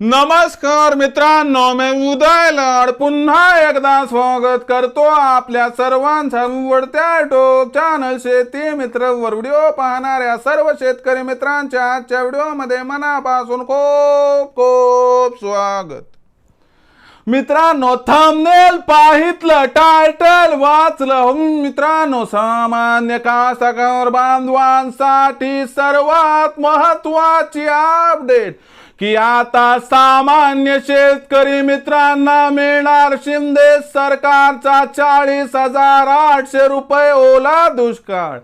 नमस्कार मित्रांनो मी उदय लाड. पुन्हा एकदा स्वागत करतो आपल्या सर्वांचा आवडत्या टोप चॅनल शेती मित्र वर. व्हिडिओ पाहणाऱ्या सर्व शेतकरी मित्रांच्या आजच्या व्हिडिओमध्ये मनापासून खूप खूप स्वागत. मित्रांनो थंबनेल पाहितलं टायटल वाचलं. मित्रांनो सामान्य कासकर बांधवांसाठी सर्वात महत्वाची अपडेट की आता सामान्य शेतकरी मित्रांना मिळणार शिंदे सरकारचा चाळीस हजार आठशे रुपये ओला दुष्काळ.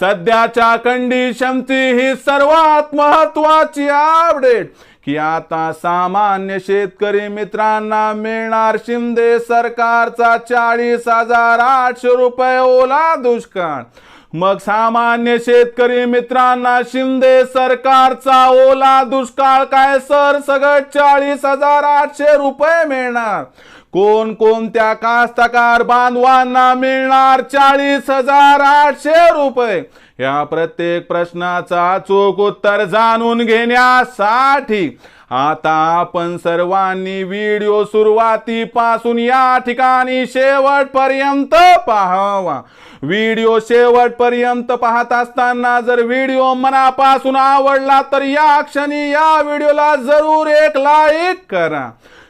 सध्याच्या कंडिशनची ही सर्वात महत्वाची अपडेट की आता सामान्य शेतकरी मित्रांना मिळणार शिंदे सरकारचा चाळीस हजार आठशे रुपये ओला दुष्काळ. मग सामान्य शेतकरी मित्रांना शिंदे सरकारचा ओला दुष्काळ काय सर? सगळं चाळीस हजार आठशे रुपये मिळणार. कोण कोणत्या कास्तकार बांधवांना मिळणार चाळीस हजार आठशे रुपये? या प्रत्येक प्रश्नाचा चोख उत्तर जाणून घेण्यासाठी आता आपण सर्वांनी व्हिडिओ सुरुवातीपासून या ठिकाणी शेवटपर्यंत पाहावा. व्हिडिओ शेवटपर्यंत पाहत असताना जर व्हिडिओ मनापासून आवडला तर या क्षणी या व्हिडिओला जरूर एक लाईक करा.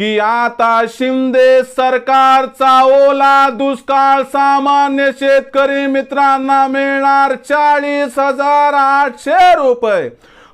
की आता शिंदे सरकारचा ओला दुष्काळ सामान्य शेतकरी मित्रांना मिळणार चाळीस हजार आठशे रुपये.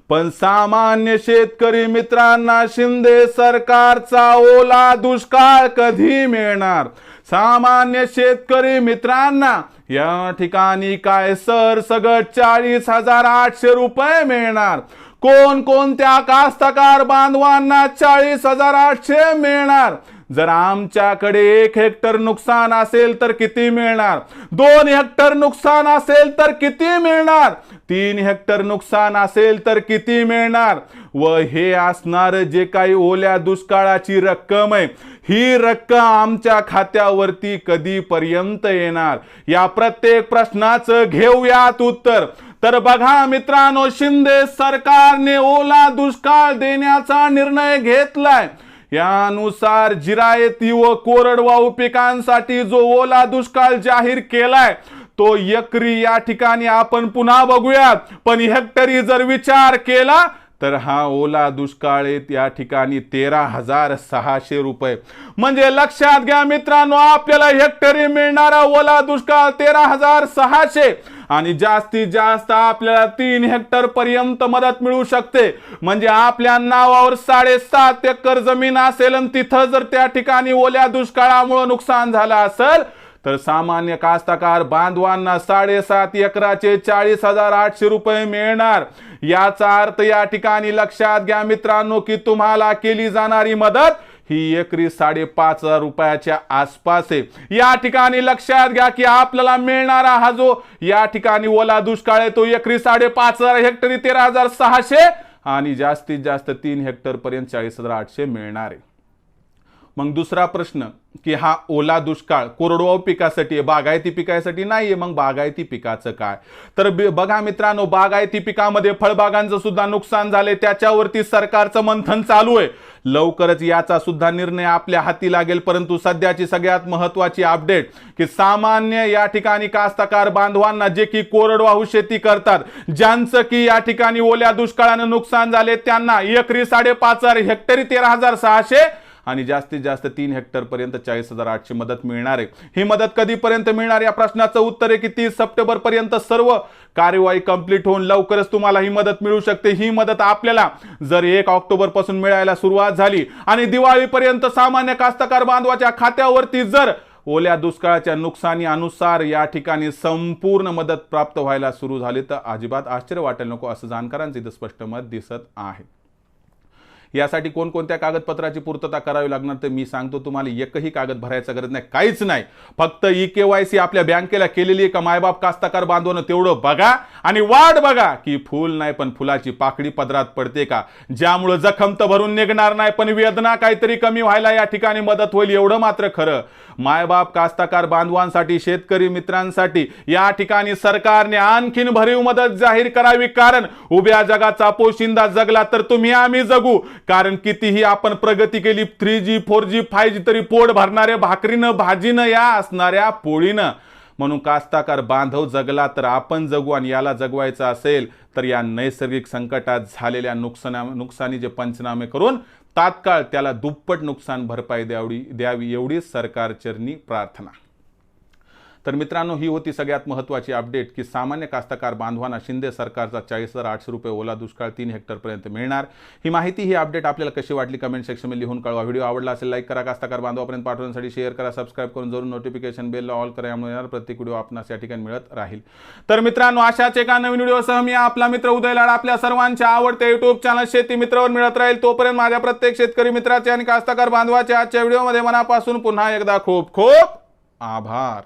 पण सामान्य शेतकरी मित्रांना शिंदे सरकारचा ओला दुष्काळ कधी मिळणार? सामान्य शेतकरी मित्रांना या ठिकाणी काय सर सगळं चाळीस हजार आठशे रुपये मिळणार? कोण कोणत्या कास्तकार बांधवांना चाळीस हजार आठशे मिळणार? जर आमच्याकडे एक हेक्टर नुकसान असेल तर किती मिळणार? दोन हेक्टर नुकसान असेल तर किती मिळणार? तीन हेक्टर नुकसान असेल तर किती मिळणार? व हे असणार जे काही ओल्या दुष्काळाची रक्कम आहे ही रक्कम आमच्या खात्यावरती कधीपर्यंत येणार? या प्रत्येक प्रश्नाचं घेऊयात उत्तर. तर बघा मित्रांनो शिंदे सरकारने ओला दुष्काळ देण्याचा निर्णय घेतलाय. यानुसार जिरायती व कोरडवाहू पिकांसाठी जो ओला दुष्काळ जाहीर केलाय तो एकरी या ठिकाणी आपण पुन्हा बघूयात. पण हेक्टरी जर विचार केला तर हा ओला दुष्काळ येत या ठिकाणी तेरा हजार सहाशे रुपये. म्हणजे लक्षात घ्या मित्रांनो आपल्याला हेक्टरी मिळणारा ओला दुष्काळ तेरा हजार सहाशे. आणि जास्तीत जास्त आपल्याला तीन हेक्टर पर्यंत मदत मिळू शकते. म्हणजे आपल्या नावावर साडेसात एकर जमीन असेल आणि तिथं जर त्या ठिकाणी ओल्या दुष्काळामुळे नुकसान झालं असेल तर सामान्य कास्तकार बांधवांना साडेसात एकराचे चाळीस हजार आठशे रुपये मिळणार. याचा अर्थ या ठिकाणी लक्षात घ्या मित्रांनो की तुम्हाला केली जाणारी मदत ही एकरी साडेपाच हजार रुपयाच्या आसपास आहे. या ठिकाणी लक्षात घ्या की आपल्याला मिळणारा हा जो या ठिकाणी ओला दुष्काळ आहे तो एकरी साडेपाच हजार हेक्टरी तेरा हजार सहाशे आणि जास्तीत जास्त तीन हेक्टर पर्यंत चाळीस हजार आठशे मिळणार आहे. मग दुसरा प्रश्न की हा ओला दुष्काळ कोरडवाहू पिकासाठी आहे बागायती पिकासाठी नाहीये मग बागायती पिकाचं काय? तर बघा मित्रांनो बागायती पिकामध्ये फळबागांचं सुद्धा नुकसान झाले त्याच्यावरती सरकारचं मंथन चालू आहे. लवकरच याचा सुद्धा निर्णय आपल्या हाती लागेल परंतु सध्याची सगळ्यात महत्वाची अपडेट की सामान्य या ठिकाणी कास्तकार बांधवांना जे की कोरडवाहू शेती करतात ज्यांचं की या ठिकाणी ओल्या दुष्काळानं नुकसान झाले त्यांना एकरी साडेपाच हजार हेक्टरी तेरा हजार सहाशे आणि जास्तीत जास्त तीन हेक्टरपर्यंत चाळीस हजार आठशे मदत मिळणार आहे. ही मदत कधीपर्यंत मिळणार? या प्रश्नाचं उत्तर आहे की तीस सप्टेंबरपर्यंत सर्व कार्यवाही कंप्लीट होऊन लवकरच तुम्हाला ही मदत मिळू शकते. ही मदत आपल्याला जर एक ऑक्टोबरपासून मिळायला सुरुवात झाली आणि दिवाळीपर्यंत सामान्य कास्तकार बांधवाच्या खात्यावरती जर ओल्या दुष्काळाच्या नुकसानी अनुसार या ठिकाणी संपूर्ण मदत प्राप्त व्हायला सुरू झाली तर अजिबात आश्चर्य वाटेल नको असं जाणकारांचं इथं स्पष्ट मत दिसत आहे. यासाठी कोणकोणत्या कागदपत्राची पूर्तता करावी लागणार तर मी सांगतो. तुम्हाला एकही कागद भरायचा गरज नाही. काहीच नाही. फक्त ई के वाय सी आपल्या बँकेला केलेली आहे का मायबाप कास्ताकार बांधवनं तेवढं बघा आणि वाट बघा की फुल नाही पण फुलाची पाकडी पदरात पडते का? ज्यामुळं जखम तर भरून निघणार नाही पण वेदना काहीतरी कमी व्हायला या ठिकाणी मदत होईल एवढं मात्र खरं. मायबाप कास्ताकार बांधवांसाठी शेतकरी मित्रांसाठी या ठिकाणी सरकारने आणखीन भरीव मदत जाहीर करावी. कारण उभ्या जगाचा पोशिंदा जगला तर तुम्ही आम्ही जगू. कारण कितीही आपण प्रगती केली three G four G five G तरी पोट भरणाऱ्या भाकरीनं भाजीनं या असणाऱ्या पोळीनं. म्हणून कास्ताकार बांधव जगला तर आपण जगू आणि याला जगवायचं असेल तर या नैसर्गिक संकटात झालेल्या नुकसाना नुकसानीचे पंचनामे करून तात्काळ त्याला दुप्पट नुकसान भरपाई द्यावी द्यावी एवढीच सरकारचरणी प्रार्थना. तर मित्रांनो ही होती सगळ्यात महत्त्वाची अपडेट की सामान्य कास्तकार बांधवांना शिंदे सरकारचा चाळीस हजार आठशे रुपये ओला दुष्काळ तीन हेक्टरपर्यंत मिळणार. ही माहिती ही अपडेट आपल्याला कशी वाटली कमेंट सेक्शनमध्ये लिहून कळवा. व्हिडिओ आवडला असेल लाईक करा. कास्ताकार बांधवापर्यंत पाठवण्यासाठी शेअर करा सबस्क्राईब करून जरूर नोटिफिकेशन बेलला ऑल करा यामुळे येणार प्रत्येक व्हिडिओ आपणास या ठिकाणी मिळत राहील. तर मित्रांनो अशाच एका नवीन व्हिडिओसह मी आपला मित्र उदय लाड आपल्या सर्वांच्या आवडत्या युट्यूब चॅनल शेती मित्रावर मिळत राहील. तोपर्यंत माझ्या प्रत्येक शेतकरी मित्राचे आणि कास्तकार बांधवाच्या आजच्या व्हिडिओमध्ये मनापासून पुन्हा एकदा खूप खूप आभार.